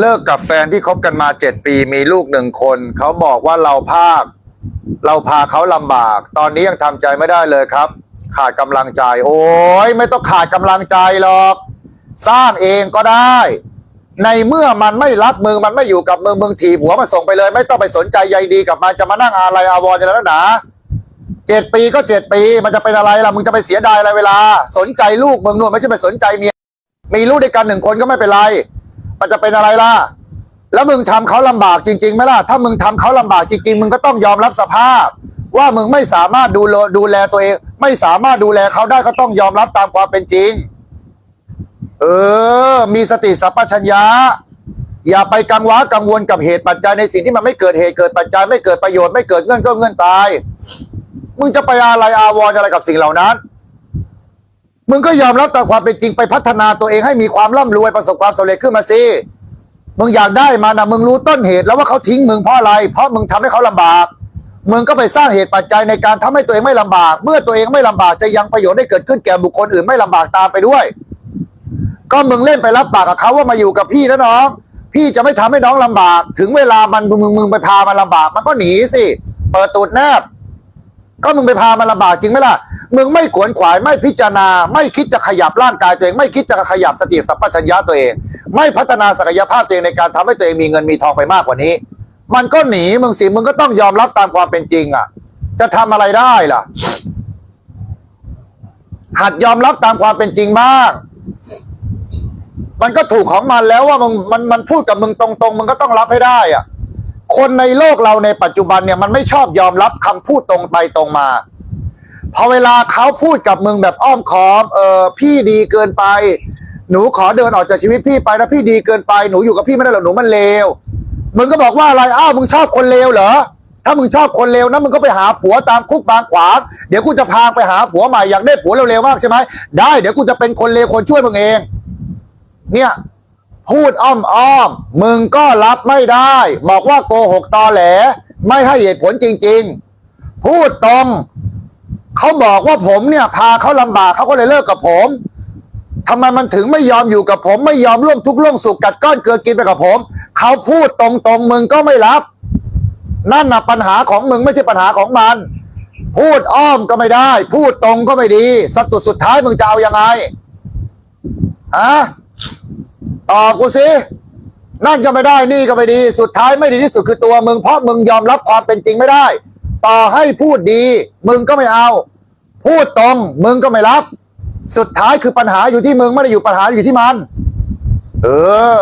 เลิกกับแฟนที่คบกันมาเจ็ดปีมีลูกหนึ่งคน เขาบอกว่าเราภาค เราพาเขาลำบาก ตอนนี้ยังทำใจไม่ได้เลยครับ ขาดกำลังใจ โอ้ยไม่ต้องขาดกำลังใจหรอก สร้างเองก็ได้ ในเมื่อมันไม่รักมึงมันไม่อยู่กับมึงมึงถีบหัวมันส่งไปเลย ไม่ต้องไปสนใจใยดีกับมันจะมานั่งอะไรอาวรณ์จะแล้วนาเจ็ดปีก็เจ็ดปี มันจะเป็นอะไรล่ะมึงจะไปเสียดายอะไรเวลา สนใจลูกมึงนู่นไม่ใช่ไปสนใจเมียมีลูกด้วยกันหนึ่งคนก็ไม่เป็นไร มันจะเป็นอะไรล่ะ แล้วมึงทำเขาลำบากจริงๆไหมล่ะ ถ้ามึงทำเขาลำบากจริง ๆ มึงก็ต้องยอมรับสภาพ ว่ามึงไม่สามารถดูดูแลตัวเอง ไม่สามารถดูแลเขาได้ก็ต้องยอมรับตามความเป็นจริง เออ มีสติสัพพัญญะอย่าไปกังวลกังวลกับเหตุปัจจัยในสิ่งที่มันไม่เกิดเหตุเกิดปัจจัยไม่เกิดประโยชน์ไม่เกิดเงื่อนก็เงื่อนตาย มึงจะไปอะไรอาวรณ์อะไรกับสิ่งเหล่านั้น มึงก็ยอมรับตามความเป็นจริงไปพัฒนาตัวเองให้มีความร่ำรวยประสบความสำเร็จขึ้นมาสิมึงอยากได้มานะมึงรู้ต้นเหตุแล้วว่าเขาทิ้งมึงเพราะอะไร เพราะมึงทำให้เขาลำบาก มึงก็ไปสร้างเหตุปัจจัยในการทำให้ตัวเองไม่ลำบาก เมื่อตัวเองไม่ลำบากจะยังประโยชน์ได้เกิดขึ้นแก่บุคคลอื่นไม่ลำบากตามไปด้วย ก็มึงเล่นไปรับปากกับเขาว่ามาอยู่กับพี่นะน้อง พี่จะไม่ทำให้น้องลำบาก ถึงเวลามันมึงมึงไปพามันลำบาก มันก็หนีสิ เปิดตูดแนบ ก็มึงไปพามันลำบากจริงไหมล่ะ มึงไม่ขวนขวายไม่พิจารณา ไม่คิดจะขยับร่างกายตัวเอง ไม่คิดจะขยับสติสัมปชัญญะตัวเอง ไม่พัฒนาศักยภาพตัวเองในการทำให้ตัวเองมีเงินมีทองไปมากกว่านี้ มันก็หนีมึงสิมึงก็ต้องยอมรับตามความเป็นจริงอะ จะทำอะไรได้ล่ะ หัดยอมรับตามความเป็นจริงบ้างมันก็ถูกของมันแล้วว่ามึงมันมันพูดกับมึงตรงๆมึงก็ต้องรับให้ได้อะคนในโลกเราในปัจจุบันเนี่ยมันไม่ชอบยอมรับคำพูดตรงไปตรงมา พอเวลาเขาพูดกับมึงแบบอ้อมค้อมเออพี่ดีเกินไป หนูขอเดินออกจากชีวิตพี่ไปนะพี่ดีเกินไปหนูอยู่กับพี่ไม่ได้หรอกหนูมันเลวมึงก็บอกว่าอะไรอ้าวมึงชอบคนเลวเหรอถ้ามึงชอบคนเลวนะมึงก็ไปหาผัวตามคุกบางขวางเดี๋ยวกูจะพาไปหาผัวใหม่อยากได้ผัวเร็วๆมากใช่ไหมได้เดี๋ยวกูจะเป็นคนเลวคนช่วยมึงเอง เนี่ยพูดอ้อมอ้อมมึงก็รับไม่ได้ บอกว่าโกหกตอแหล ไม่ให้เหตุผลจริง ๆ พูดตรง เขาบอกว่าผมเนี่ย พาเขาลำบากเขาก็เลยเลิกกับผมทำไมมันถึงไม่ยอมอยู่กับผม ไม่ยอมร่วมทุกข์ร่วมสุขกัดก้อนเกลือกินไปกับผม เขาพูดตรงๆมึงก็ไม่รับ นั่นน่ะปัญหาของมึงไม่ใช่ปัญหาของมัน พูดอ้อมก็ไม่ได้ พูดตรงก็ไม่ดีสักตุดสุดท้ายมึงจะเอายังไงฮะตอบกูสินั่นก็ไม่ได้นี่ก็ไม่ดี สุดท้ายไม่ดีที่สุดคือตัวมึงเพราะมึงยอมรับความเป็นจริงไม่ได้ ต่อให้พูดดี มึงก็ไม่เอา พูดตรง มึงก็ไม่รับ สุดท้ายคือปัญหาอยู่ที่มึงไม่ได้อยู่ปัญหาอยู่ที่มัน เออ